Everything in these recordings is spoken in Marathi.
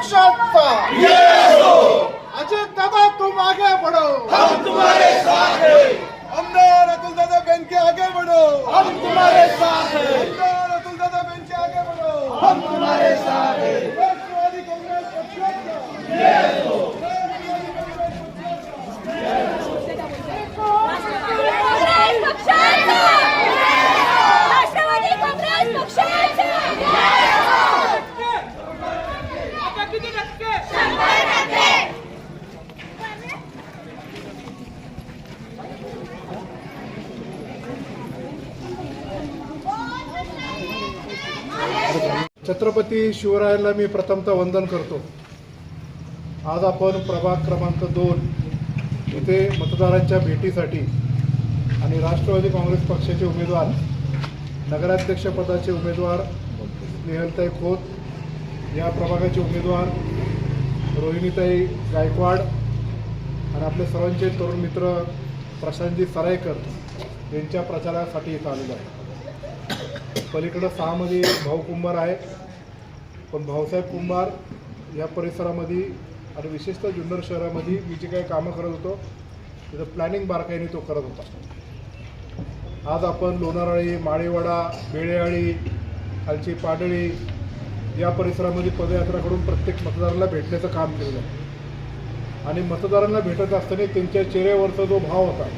पक्षाचा अजित दादा तुम आगे बढ़ो हम तुम्हारे साथ हैं. आमदार अतुल दादा बेनके आगे बढ़ो हम तुम्हारे साथ हैं. आमदार अतुल दादा बेनके आगे बढ़ो हम तुम्हारे साथ हैं राष्ट्रवादी काँग्रेस पक्षाचा काँग्रेस पक्षाचा राष्ट्रवादी काँग्रेस पक्षाचा शंभर टक्के छत्रपती शिवरायांना मी प्रथमतः वंदन करतो. आज आपण प्रभाग क्रमांक दोन इथे मतदारांच्या भेटीसाठी आणि राष्ट्रवादी काँग्रेस पक्षाचे उमेदवार नगराध्यक्षपदाचे उमेदवार स्नेहलताई खोत या प्रभागाचे उमेदवार रोहिणीताई गायकवाड आणि आपले सर्वांचे तरुण मित्र प्रशांतजी सरायकर यांच्या प्रचारासाठी इथं आलेलो आहे. पलीकडं सहामध्ये भाऊ कुंभार आहे. पण भाऊसाहेब कुंभार या परिसरामध्ये आणि विशेषतः जुन्नर शहरामध्ये मी जे काही कामं करत होतो त्याचं प्लॅनिंग बारकाईने तो करत होता. आज आपण लोणारळी माळेवाडा बेळेआळी खालची पाडळी या परिसरामध्ये पदयात्राकडून प्रत्येक मतदाराला भेटण्याचं काम केलेलं आहे. आणि मतदारांना भेटत असताना त्यांच्या चेहऱ्यावरचा जो भाव होता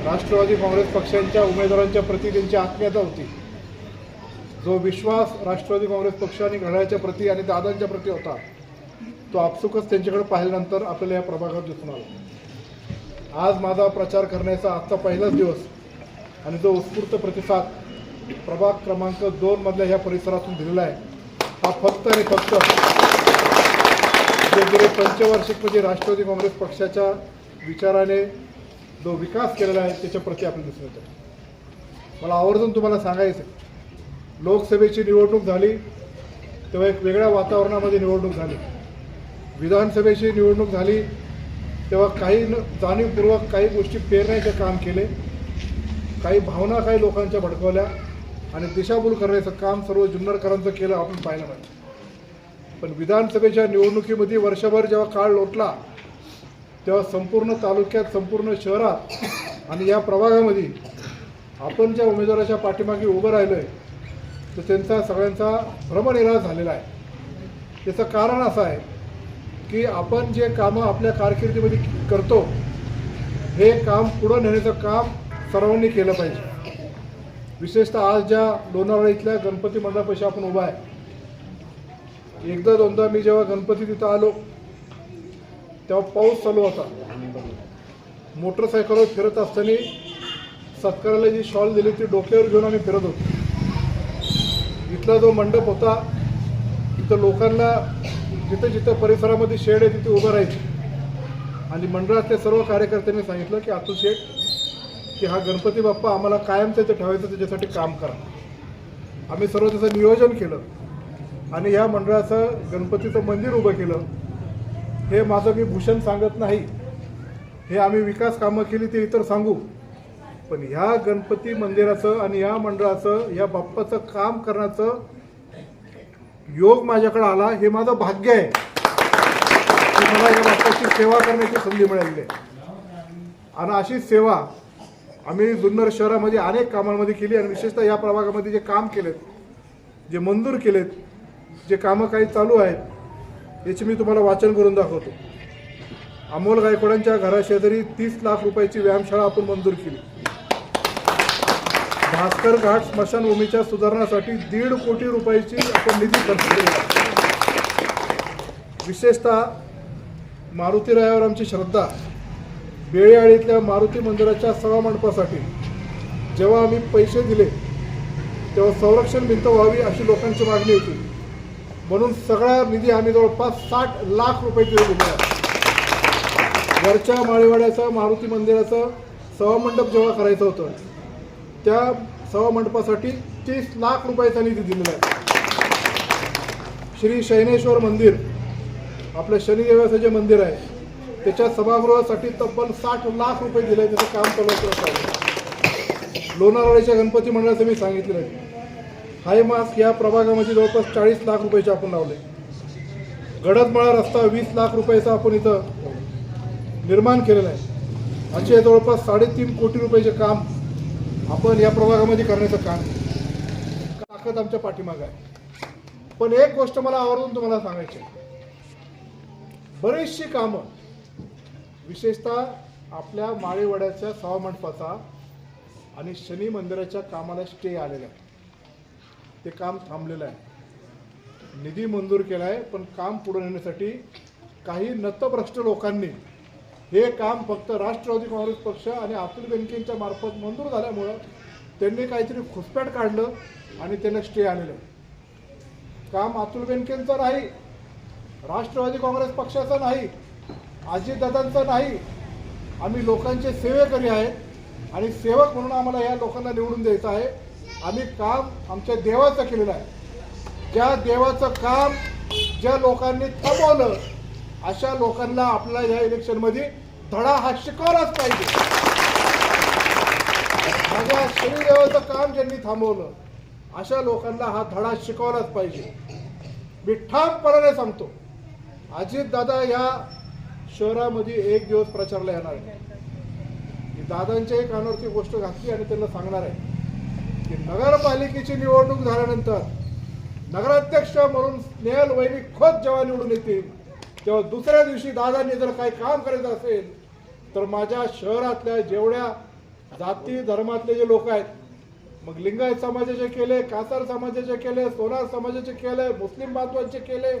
राष्ट्रवादी काँग्रेस पक्षांच्या उमेदवारांच्या प्रति त्यांची आत्मीयता होती. जो विश्वास राष्ट्रवादी काँग्रेस पक्ष आणि घड्याळाच्या प्रती आणि दादांच्या प्रती होता तो आपसुकच त्यांच्याकडे पाहिल्यानंतर आपल्याला या प्रभागात दिसून आला. आज माझा प्रचार करण्याचा आजचा पहिलाच दिवस आणि जो उत्स्फूर्त प्रतिसाद प्रभाग क्रमांक दोन मधल्या ह्या परिसरातून दिलेला आहे हा फक्त आणि फक्त जे गेले पंचवार्षिक म्हणजे राष्ट्रवादी काँग्रेस पक्षाच्या विचाराने जो विकास केलेला आहे त्याच्या प्रती आपल्याला दिसून येतो मला आवर्जून तुम्हाला सांगायचं आहे लोकसभेची निवडणूक झाली तेव्हा एक वेगळ्या वातावरणामध्ये निवडणूक झाली. विधानसभेची निवडणूक झाली तेव्हा काही न जाणीवपूर्वक काही गोष्टी पेरण्याचे काम केले. काही भावना काही लोकांच्या भडकवल्या आणि दिशाभूल करण्याचं काम सर्व जुन्नरकरांचं केलं आपण पाहिलं पाहिजे पण विधानसभेच्या निवडणुकीमध्ये वर्षभर जेव्हा काळ लोटला तेव्हा संपूर्ण तालुक्यात संपूर्ण शहरात आणि या प्रभागामध्ये आपण ज्या उमेदवाराच्या पाठीमागे उभं राहिलो आहे तर त्यांचा सगळ्यांचा भ्रमनिराश झालेला आहे. याचं कारण असं आहे की आपण जे कामं आपल्या कारकिर्दीमध्ये करतो हे काम पुढं नेण्याचं काम सर्वांनी केलं पाहिजे. विशेषतः आज ज्या लोणावळा इथल्या गणपती मंडळापाशी आपण उभा आहे एकदा दोनदा मी जेव्हा गणपती तिथं आलो तेव्हा पाऊस चालू होता. मोटरसायकलवर फिरत असताना सत्काराला जी शॉल दिली ती डोक्यावर घेऊन आम्ही फिरत होतो. इथला जो मंडप होता तिथं लोकांना जिथं जिथं परिसरामध्ये शेड आहे तिथे उभं राहायची. आणि मंडळातल्या सर्व कार्यकर्त्यांनी सांगितलं की अतुल शेठ की हा गणपती बाप्पा आम्हाला कायमचं त्याचं ठेवायचं त्याच्यासाठी काम करा. आम्ही सर्व त्याचं नियोजन केलं. आणि ह्या मंडळाचं गणपतीचं मंदिर उभं केलं. हे माझं मी भूषण सांगत नाही. हे आम्ही विकास कामं केली ते इतर सांगू. पण ह्या गणपती मंदिराचं आणि या मंडळाचं या बाप्पाचं काम करण्याचं योग माझ्याकडे आला हे माझं भाग्य आहे. की मला या बाप्पाची सेवा करण्याची संधी मिळालेली आहे. आणि अशी सेवा आम्ही जुन्नर शहरामध्ये अनेक कामांमध्ये केली आणि विशेषतः या प्रभागामध्ये जे काम केलेत जे मंजूर केलेत जे कामं काही चालू आहेत याची मी तुम्हाला वाचन करून दाखवतो. अमोल गायकवाडांच्या घराशेजारी तीस लाख रुपयाची व्यायामशाळा आपण मंजूर केली. भास्कर घाट स्मशानभूमीच्या सुधारणासाठी दीड कोटी रुपयाची आपण निधी खर्च केलेला आहे. विशेषतः मारुतीरायावर आमची श्रद्धा. बेळेआळीतल्या मारुती मंदिराच्या सभामंडपासाठी जेव्हा आम्ही पैसे दिले तेव्हा संरक्षण भिंत व्हावी अशी लोकांची मागणी होती. म्हणून सगळा निधी आम्ही जवळपास साठ लाख रुपये तिथे दिले वरच्या माळीवाड्याचं मारुती मंदिराचं सभामंडप जेव्हा करायचं होतं त्या सभामंडपासाठी तीस लाख रुपयाचा निधी दिलेला आहे. श्री शैनेश्वर मंदिर आपलं शनिदेवाचं जे मंदिर आहे त्याच्या सभागृहासाठी तब्बल साठ लाख रुपये दिले त्याचं काम चालू आहे. लोणावळ्याच्या गणपती मंडळाचं मी सांगितलेलं आहे. हाय मास्क या प्रभागामध्ये जवळपास चाळीस लाख रुपयाचे आपण लावले. गडदमाळा रस्ता वीस लाख रुपयाचा आपण इथं निर्माण केलेला आहे. असे जवळपास साडेतीन कोटी रुपयाचे काम आपण या प्रभागामध्ये करण्याचं काम ताकद आमच्या पाठीमागं आहे. पण एक गोष्ट मला आवर्जून तुम्हाला सांगायची बरेचशी बरीचशी कामं विशेषतः आपल्या माळीवड्याच्या सभामंडपाचा आणि शनी मंदिराच्या कामाला स्टे आलेला आहे ते काम थांबलेलं आहे. निधी मंजूर केला आहे पण काम पुढे नेण्यासाठी काही नतभ्रष्ट लोकांनी हे काम फक्त राष्ट्रवादी काँग्रेस पक्ष आणि अतुल बेनकेंच्या मार्फत मंजूर झाल्यामुळं त्यांनी काहीतरी खुसपॅट काढलं आणि त्यांना स्टे आणलं. काम अतुल बेनकेंचं नाही राष्ट्रवादी काँग्रेस पक्षाचं नाही अजितदादांचं नाही. आम्ही लोकांचे सेवेकरी आहेत आणि सेवक म्हणून आम्हाला या लोकांना निवडून द्यायचं आहे. आम्ही काम आमच्या देवाचं केलेलं आहे. ज्या देवाचं काम ज्या लोकांनी थांबवलं अशा लोकांना आपल्याला या इलेक्शनमध्ये धडा हा शिकवलाच पाहिजे. माझ्या शनिदेवाचं काम ज्यांनी थांबवलं अशा लोकांना हा धडा शिकवलाच पाहिजे. मी ठामपणाने सांगतो अजित दादा या शहरामध्ये एक दिवस प्रचारला येणार आहे दादांच्या दादांच्याही कानावरती गोष्ट घातली आणि त्यांना सांगणार आहे की नगरपालिकेची निवडणूक झाल्यानंतर नगराध्यक्ष म्हणून स्नेहल वैनी खोत जेव्हा निवडून येतील. तेव्हा दुसऱ्या दिवशी दादांनी जर काही काम करायचं असेल तर माझ्या शहरातल्या जेवढ्या जाती धर्मातले जे लोक आहेत मग लिंगायत समाजाचे केले कासार समाजाचे केले सोनार समाजाचे केले मुस्लिम बांधवांचे केले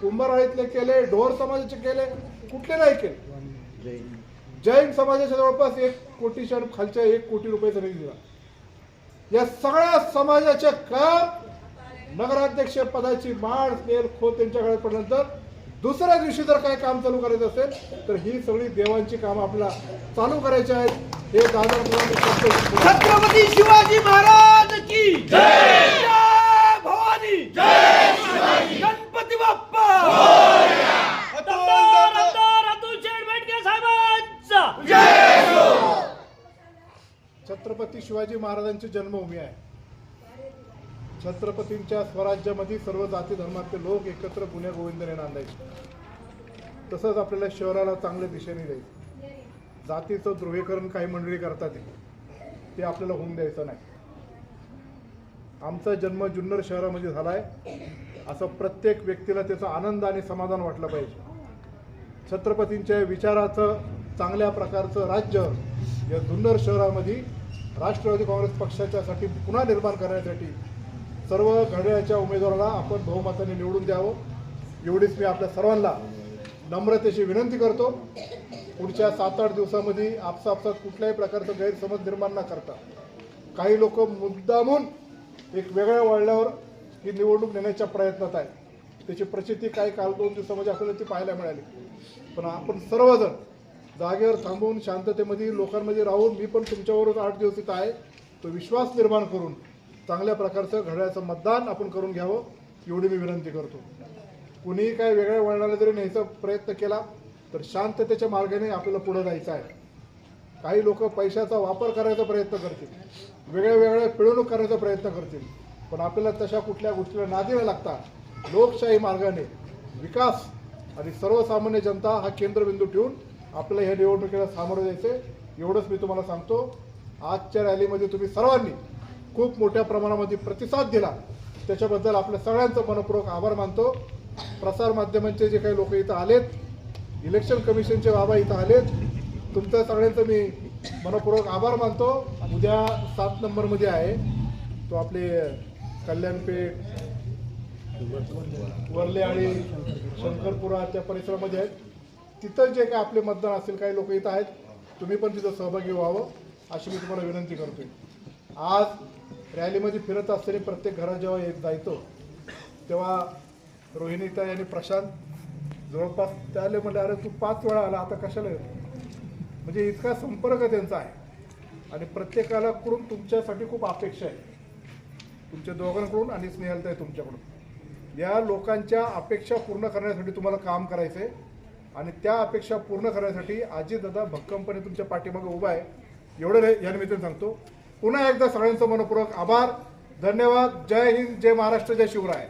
कुंभाराळीतले केले ढोर समाजाचे केले कुठले नाही केले. जैन समाजाच्या जवळपास एक कोटीच्या खालच्या एक कोटी रुपयाचा निधी दिला. या सगळ्या समाजाचे काम नगराध्यक्ष पदाची माळ स्नेल खोत यांच्याकडे पडल्यानंतर दुसऱ्या दिवशी जर काय काम चालू करायचं असेल तर ही सगळी देवांची कामं आपल्याला चालू करायची आहेत. हे दादा छत्रपती शिवाजी महाराज की जय! भवानी! जय शिवाजी! गणपती बाप्पा! छत्रपती शिवाजी महाराजांची जन्मभूमी आहे. छत्रपतींच्या स्वराज्यामध्ये सर्व जाती धर्मातले लोक एकत्र गुन्हे गोविंदने नांदायचे. तसंच आपल्याला शहराला चांगल्या दिशेने द्यायचं जातीचं ध्रुवीकरण काही मंडळी करतात ते आपल्याला होऊन द्यायचं नाही. आमचा जन्म जुन्नर शहरामध्ये झाला आहे असं प्रत्येक व्यक्तीला त्याचा आनंद आणि समाधान वाटलं पाहिजे. छत्रपतींच्या विचाराचं चांगल्या प्रकारचं राज्य या जुन्नर शहरामध्ये राष्ट्रवादी काँग्रेस पक्षाच्यासाठी पुन्हा निर्माण करण्यासाठी सर्व घड्याळ्याच्या उमेदवाराला आपण बहुमताने निवडून द्यावं. एवढीच मी आपल्या सर्वांना नम्रतेची विनंती करतो. पुढच्या सात आठ दिवसामध्ये आपसापसात कुठल्याही प्रकारचं गैरसमज निर्माण न करता काही लोक मुद्दामून एक वेगळ्या वळल्यावर ही निवडणूक नेण्याच्या प्रयत्नात आहे त्याची प्रचिती काही काल दोन दिवसामध्ये आपल्याला ती पाहायला मिळाली. पण आपण सर्वजण जागेवर थांबवून शांततेमध्ये लोकांमध्ये राहून मी पण तुमच्यावरच आठ दिवस इथं आहे. तो विश्वास निर्माण करून चांगल्या प्रकारचं घड्याळाचं मतदान आपण करून घ्यावं एवढी मी विनंती करतो. कुणीही काय वेगळ्या वळणाला जरी न्यायचा प्रयत्न केला तर शांततेच्या मार्गाने आपल्याला पुढे जायचं आहे. काही लोक पैशाचा वापर करायचा प्रयत्न करतील वेगळ्या वेगळ्या पिळवणूक करण्याचा प्रयत्न करतील पण आपल्याला तशा कुठल्या गोष्टीला नादीला लागता लोकशाही मार्गाने विकास आणि सर्वसामान्य जनता हा केंद्रबिंदू ठेवून आपल्याला ह्या निवडणुकीला सामोरं जायचं एवढंच मी तुम्हाला सांगतो. आजच्या रॅलीमध्ये तुम्ही सर्वांनी खूप मोठ्या प्रमाणामध्ये प्रतिसाद दिला. त्याच्याबद्दल आपल्या सगळ्यांचं मनपूर्वक आभार मानतो. प्रसारमाध्यमांचे जे काही लोक इथं आलेत इलेक्शन कमिशनचे बाबा इथं आलेत तुमच्या सगळ्यांचं मी मनपूर्वक आभार मानतो. उद्या सात नंबरमध्ये आहे. तो आपले कल्याणपेठ वरले आणि शंकरपुरा त्या परिसरामध्ये आहेत. तिथं जे काय आपले मतदान असतील काही लोक इथं आहेत तुम्ही पण तिथं सहभागी व्हावं अशी मी तुम्हाला विनंती करतोय. आज रॅलीमध्ये फिरत असताना प्रत्येक घरात जेव्हा येत जायचो तेव्हा रोहिणीता आणि प्रशांत जवळपास त्याले म्हणले अरे तू पाच वेळा आला आता कशाला येतो? म्हणजे इतका संपर्क त्यांचा आहे. आणि प्रत्येकाला कडून तुमच्यासाठी खूप अपेक्षा आहे. तुमच्या दोघांकडून आणि स्नेहलता आहे तुमच्याकडून. या लोकांच्या अपेक्षा पूर्ण करण्यासाठी तुम्हाला काम करायचं आहे आणि त्या अपेक्षा पूर्ण करण्यासाठी आजी दादा भक्कमपणे तुमच्या पाठीमागे उभा आहे. एवढं या निमित्ताने सांगतो. पुन्हा एकदा सगळ्यांचं मनपूर्वक आभार. धन्यवाद. जय हिंद जय महाराष्ट्र जय शिवराय.